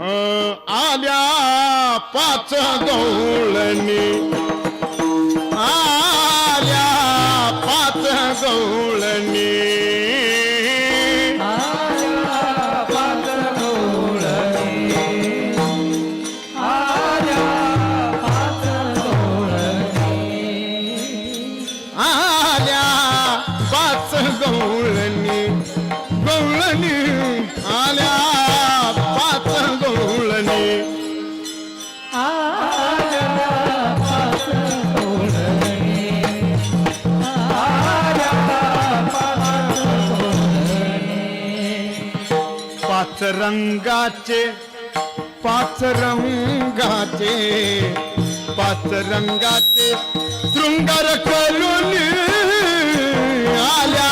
आल्या पाच गौळणी आल्या पाच गौळणी आल्या पाच गवळणी. रंगाचे पाच रंगाचे पाच रंगाचे शृंगार करून आल्या.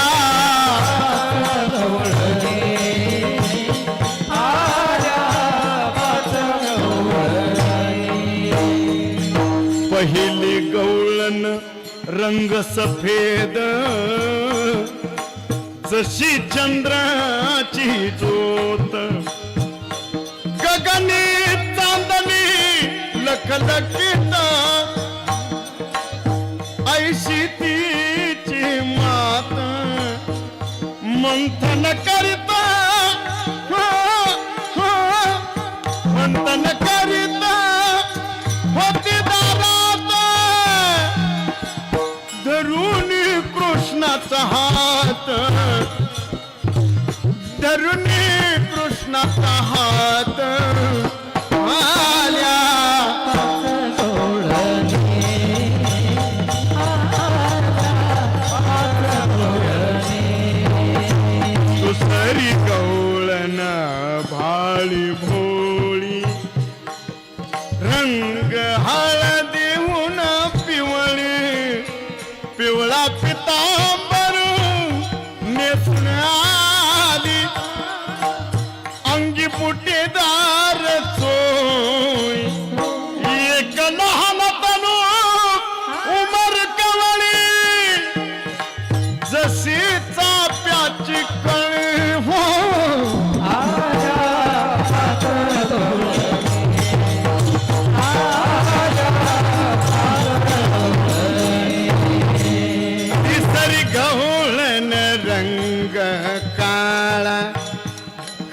पहिली गवळण रंग सफेद जशी चंद्राची ज्योत. गगनी चांदणी लखलखिता ऐशी तिची मात. मंथन करिता. मंथन करिता. होती दारात धरून कृष्णाचा हा धरून कृष्णाचा हात आल्या दुसरी गवळण भाळी भोळी. रंग हळदीहून पिवळी. पिवळा पितांबर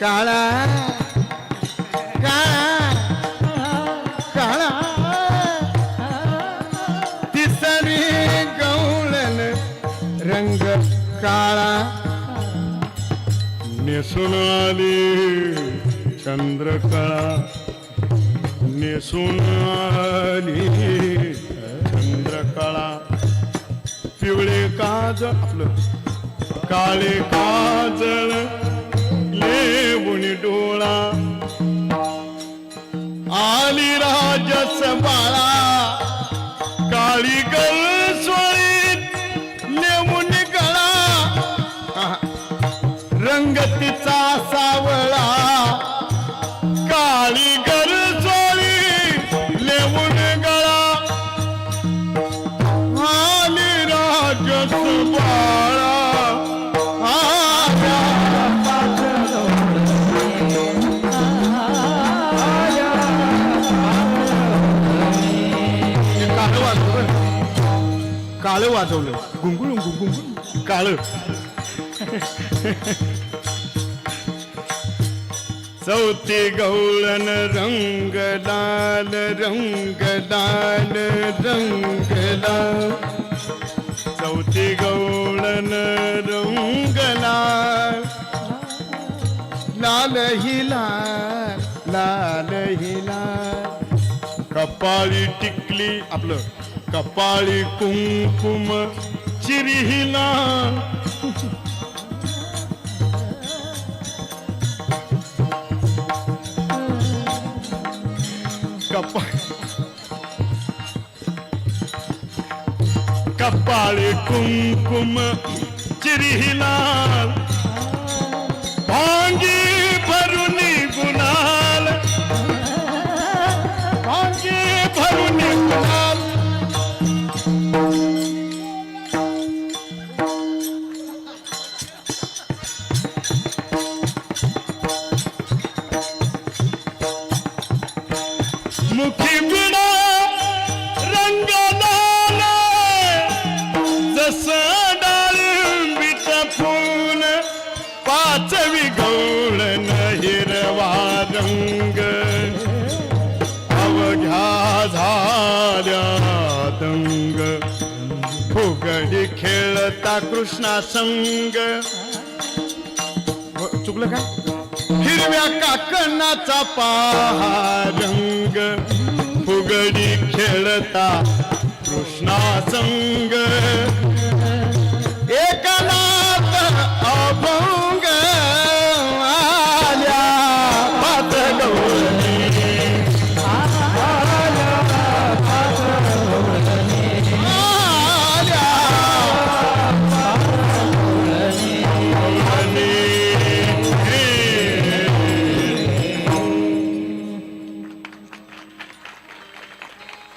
काळा काळा काळा. तिसरी गौळन रंग काळा. नेसून आली चंद्रकळा नेसून आली चंद्रकळा. पिवळे काज आपलं काळे काजळ. लेवुनी डोळा आली राजस बाळा काळी गल सोळी लेवून गळा रंगत काळं वाजवलं. गुंगुळ गुंगुळ काळ. चौथी गवळण रंग लाल रंग लाल रंग लाल. चौथी गवळण रंग लाल. लाल ही लाल ही लाल. कपाळी टिकली आपलं. कपाळी कुंकुम चिरी ही लाल कपा कपाळी कुंकुम चिरिहिलाल भांगी भरून झाल्या दंग. फुगडी खेळता कृष्णा संग. हो, चुकलं काय? हिरव्या काकणाचा पारंग फुगडी खेळता कृष्णा संग.